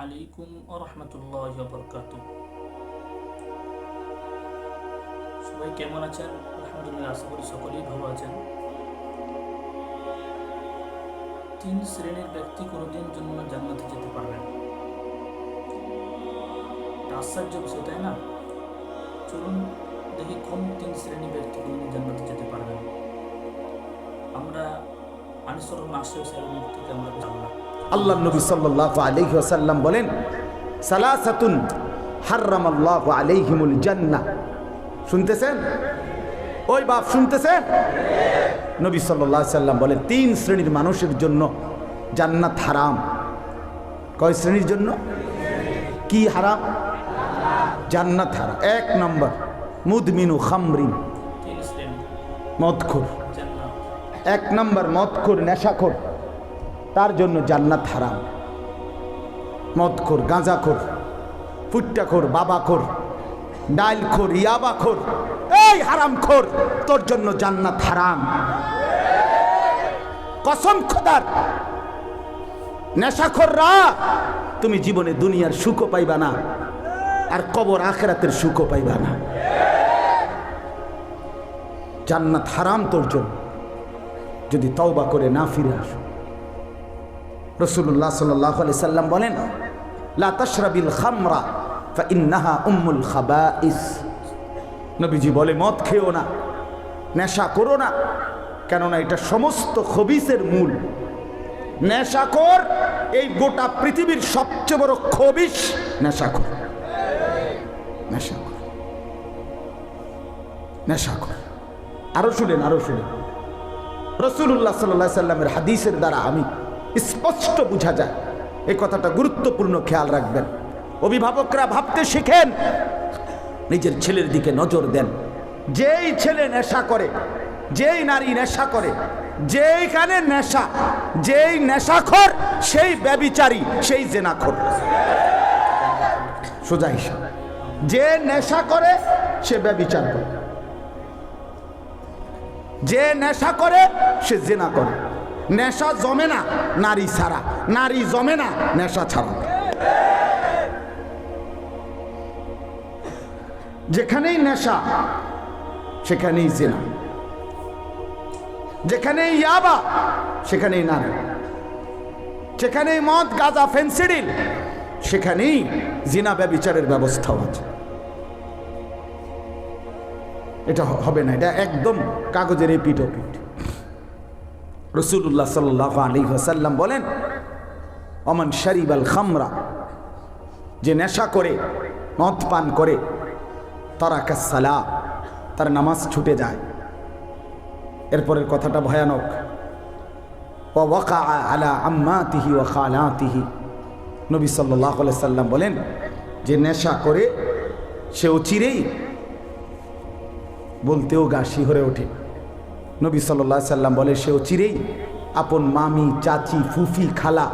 আলাইকুম ও রহমতুল্লাহ বরকাত সবাই কেমন আছেন? আলহামদুলিল্লাহ, আশা করি সকলেই ভালো আছেন। তিন শ্রেণির ব্যক্তি কোনোদিন জন্য জান্নাতে যেতে পারবে না। এটা আশ্চর্য বিষয়, তাই না? চলুন দেখি কোন তিন শ্রেণির ব্যক্তি কোনোদিন জান্নাতে যেতে পারবে আমরা আনিসর নাসির সাহেবের মুখ থেকে আমরা জানলাম। আল্লাহ নবী সাল্লাহ আলহি আসাল্লাম বলেন সালাসাতুন হার্রাম আল্লাহ আলাইহিমুল জান্না। শুনতেছেন? ওই বাপ শুনতেছেন? নবী সাল্লাহ সাল্লাম বলেন তিন শ্রেণির মানুষের জন্য জান্নাত হারাম। কয় শ্রেণির জন্য? কি হারাম? জান্নাত হারাম। এক নম্বর মুদমিনু খামরিন। মদখুর। এক নম্বর মদখোর নেশাখোর। তার জন্য জান্নাত হারাম। মদখোর গাঁজাখোর ফুট্টাখোর বাবাখোর ডাইলখোর ইয়াবাখোর এই হারামখোর তোর জন্য জান্নাত হারাম। কসম খোদার, নেশাখোররা, তুমি জীবনে দুনিয়ার সুখও পাইবা না, আর কবর আখেরাতের সুখও পাইবা না। জান্নাত হারাম তোর জন্য। যদি তওবা করে না ফিরে আসো। রসুল্লাহ সাল্লাহ আলি সাল্লাম বলেন, লা তশরাবিল খামরা ফা ইন্নাহা উম্মুল খাবাইস। নবীজি বলে, মদ খেও না, নেশা করো না, কেননা এটা সমস্ত খবিসের মূল। নেশাখোর এই গোটা পৃথিবীর সবচেয়ে বড় খবিস নেশাখোর নেশাখোর নেশাখোর আরও শুনেন আরও শুনেন। রসুল্লাহ সাল্লাহ সাল্লামের হাদিসের দ্বারা আমি স্পষ্ট বোঝা যায়। এই কথাটা গুরুত্বপূর্ণ খেয়াল রাখবেন। অভিভাবকরা ভাবতে শিখেন, নিজের ছেলের দিকে নজর দেন। যেই ছেলে নেশা করে, যেই নারী নেশা করে, যেইখানে নেশা, যেই নেশাখর, সেই ব্যবিচারী, সেই জেনাখর। সোজা হিসাব। যে নেশা করে, সে ব্যবিচার করে। যে নেশা করে, সে জেনা করে। নেশা জমে না, নারী ছাড়া। নারী জমে না, নেশা ছাড়া। যেখানেই নেশা, সেখানেই জেনা। যেখানেই ইয়াবা, সেখানেই নারী। যেখানেই মদ, গাঁজা ফেন্সিডিল সেখানেই জিনা ব্যবিচারের ব্যবস্থাও আছে। এটা হবে না, এটা একদম কাগজের এপিট ওপিট রসুল্লাহ সাল্লাহ আলী হাসাল্লাম বলেন, অমন শরিব আল খামরা যে নেশা করে, মদ পান করে, তারা সালা তার নামাজ ছুটে যায়। এরপরের কথাটা ভয়ানক। ওয়াকা আলা ও খালাতিহি নবী সাল্লাহ সাল্লাম বলেন, যে নেশা করে সে চিরেই বলতেও গা শিহরে ওঠে। নবী সাল্লাহ সাল্লাম বলে সেও চিরেই আপন মামি, চাচি, ফুফি, খালা,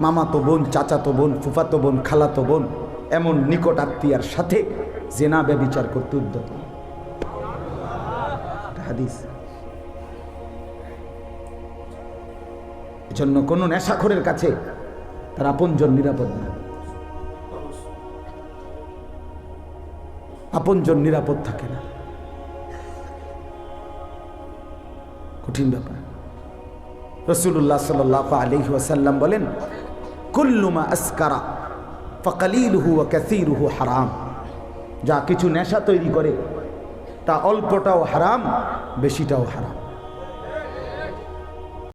মামাতো বোন, চাচাতো বোন, ফুফাতো বোন, খালাতো বোন, এমন নিকট আত্মীয়ার সাথে জেনা ব্যবিচার করতে উদ্যত। হাদিস। এজন্য কোনো নেশাখোরের কাছে তার আপনজন নিরাপদ না। আপনজন নিরাপদ থাকে না। কঠিন ব্যাপার। রসুল্লাহ সাল আলহি ওয়াসাল্লাম বলেন কুল্লুমা আসকারা ফকালিলহু ও ক্যাসিরুহু হারাম। যা কিছু নেশা তৈরি করে, তা অল্পটাও হারাম, বেশিটাও হারাম।